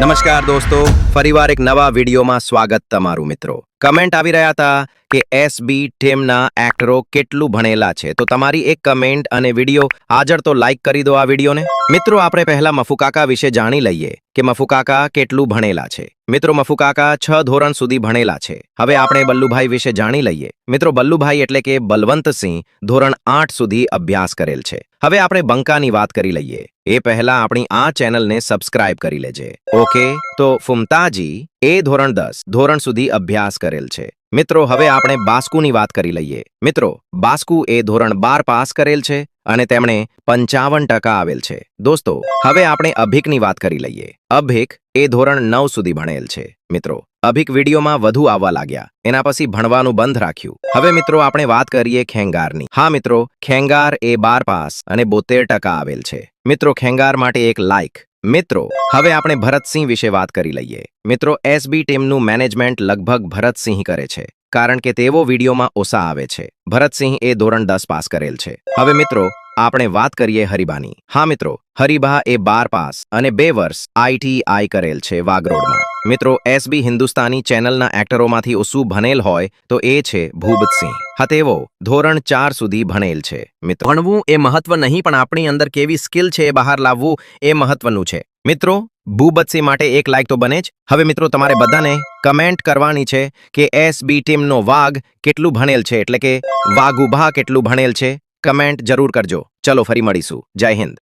નમસ્કાર દોસ્તો ફરીવાર એક નવા વિડીયોમાં સ્વાગત તમારું મિત્રો. કમેન્ટ આવી રહ્યા હતા કે એસ બી ટીમના એક્ટરો કેટલું ભણેલા છે. તો તમારી એક કમેન્ટ અને વીડિયો હાજર તો લાઈક કરી દો આ વિડીયોને મિત્રો, આપણે પહેલા મફુકાકા વિશે જાણી લઈએ કે મફુકાકા કેટલું ભણેલા છે. મિત્રો મફુકાકા છ ધોરણ સુધી ભણેલા છે. હવે આપણે બલ્લુભાઈ વિશે જાણી લઈએ. મિત્રો, બલ્લુભાઈ એટલે કે બલવંતસિંહ ધોરણ આઠ સુધી અભ્યાસ કરેલ છે. હવે આપણે બંકાની વાત કરી લઈએ. એ પહેલા આપણી આ ચેનલને સબસ્ક્રાઇબ કરી લેજે. ઓકે તો ફુમતાજી એ ધોરણ દસ, ધોરણ સુધી અભ્યાસ કરેલ છે. મિત્રો, હવે આપણે બાસ્કુની વાત કરી લઈએ. મિત્રો, બાસ્કુ એ ધોરણ બાર પાસ કરેલ છે અને તેમણે પંચાવન ટકા આવેલ છે. દોસ્તો, હવે આપણે અભિકની વાત કરી લઈએ. અભિક એ ધોરણ નવ સુધી ભણેલ છે. મિત્રો, અભિક વિડીયોમાં વધુ આવવા લાગ્યા. એના પછી ભણવાનું બંધ રાખ્યું. હવે મિત્રો, આપણે વાત કરીએ ખેંગારની. હા મિત્રો, ખેંગાર એ બાર પાસ અને બોતેર ટકા આવેલ છે. મિત્રો, ખેંગાર માટે એક લાઇક મિત્રો, હવે આપણે ભરતસિંહ વિશે વાત કરી લઈએ. મિત્રો એસબી ટીમનું મેનેજમેન્ટ લગભગ ભરતસિંહ કરે છે, કારણ કે તેઓ વિડીયોમાં ઓછા આવે છે. ભરતસિંહ એ ધોરણ દસ પાસ કરેલ છે. હવે મિત્રો, આપણે વાત કરીએ હરિબાની. હા મિત્રો, હરિભા એ બાર પાસ અને બે વર્ષ આઈટીઆઈ કરેલ છે વાગરોડમાં મિત્રો એસબી હિન્દુસ્તાની ચેનલના એક્ટરોમાંથી ઓછું ભણેલ હોય તો એ છે ભૂપતસિંહ. હતેવો, ધોરણ ચાર સુધી ભણેલ છે, મિત્રો. ભણવું એ મહત્વ નહીં, પણ આપણી અંદર કેવી સ્કિલ છે એ બહાર લાવવું એ મહત્વનું છે. મિત્રો ભૂબતસિંહ માટે એક લાઈક તો બને જ. હવે મિત્રો, તમારે બધાને કમેન્ટ કરવાની છે કે એસબી ટીમનો વાઘ કેટલું ભણેલ છે, એટલે કે વાઘુભા કેટલું ભણેલ છે? કમેન્ટ જરૂર કરજો. ચલો ફરી મળીશું. જય હિન્દ.